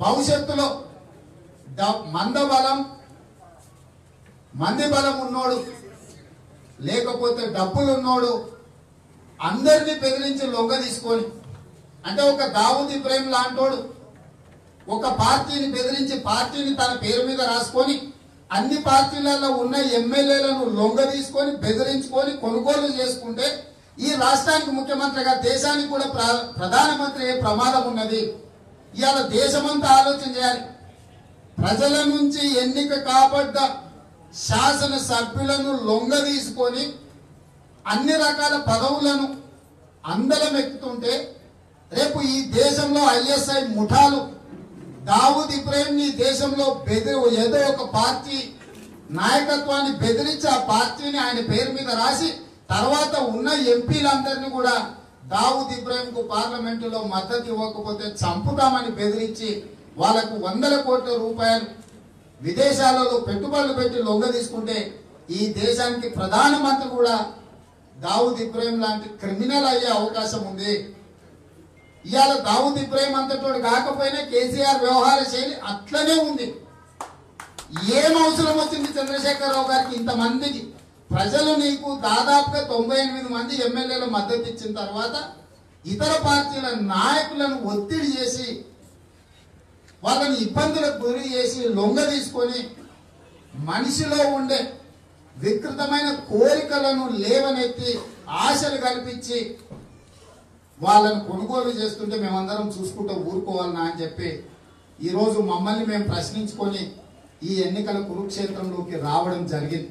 భవిష్యత్తులో మందబలం మంది బలం ఉన్నోడు లేకపోతే డబ్బులు ఉన్నోడు అందరినీ బెదిరించి లొంగ తీసుకొని అంటే ఒక దావుద్ ఇబ్రాహిం లాంటోడు ఒక పార్టీని బెదిరించి పార్టీని తన పేరు మీద రాసుకొని అన్ని పార్టీలలో ఉన్న ఎమ్మెల్యేలను లొంగ తీసుకొని బెదిరించుకొని కొనుగోలు చేసుకుంటే ఈ రాష్ట్రానికి ముఖ్యమంత్రిగా దేశానికి కూడా ప్ర- ప్రధానమంత్రి ప్రమాదం ఉన్నది? ఇవాళ దేశమంతా ఆలోచన చేయాలి. ప్రజల నుంచి ఎన్నిక కాబడ్డ శాసన సభ్యులను లొంగ తీసుకొని అన్ని రకాల పదవులను అందరం ఎక్కుతుంటే రేపు ఈ దేశంలో ఐఎస్ఐ ముఠాలు దావుద్ ఇబ్రాహిం దేశంలో బెదిరి ఏదో ఒక పార్టీ నాయకత్వాన్ని బెదిరించి ఆ పార్టీని ఆయన పేరు మీద రాసి తర్వాత ఉన్న ఎంపీలందరినీ కూడా దావుద్ ఇబ్రాహిం కు పార్లమెంటులో మద్దతు ఇవ్వకపోతే చంపుతామని బెదిరించి వాళ్ళకు వందల కోట్ల రూపాయలు విదేశాలలో పెట్టుబడులు పెట్టి లొంగ తీసుకుంటే ఈ దేశానికి ప్రధానమంత్రి కూడా దావుద్ ఇబ్రాహిం లాంటి క్రిమినల్ అయ్యే అవకాశం ఉంది. ఇవాళ దావుద్ ఇబ్రాహిం అంతటోడు కాకపోయినా కేసీఆర్ వ్యవహార శైలి అట్లనే ఉంది. ఏం అవసరం వచ్చింది చంద్రశేఖరరావు గారికి ఇంతమందికి? ప్రజలు నీకు దాదాపుగా తొంభై ఎనిమిది మంది ఎమ్మెల్యేలు మద్దతు ఇచ్చిన తర్వాత ఇతర పార్టీల నాయకులను ఒత్తిడి చేసి వాళ్ళని ఇబ్బందులకు గురి చేసి లొంగ తీసుకొని మనిషిలో ఉండే వికృతమైన కోరికలను లేవనెత్తి ఆశలు కల్పించి వాళ్ళని కొనుగోలు చేస్తుంటే మేమందరం చూసుకుంటూ ఊరుకోవాలనా అని చెప్పి ఈరోజు మమ్మల్ని మేము ప్రశ్నించుకొని ఈ ఎన్నికల కురుక్షేత్రంలోకి రావడం జరిగింది.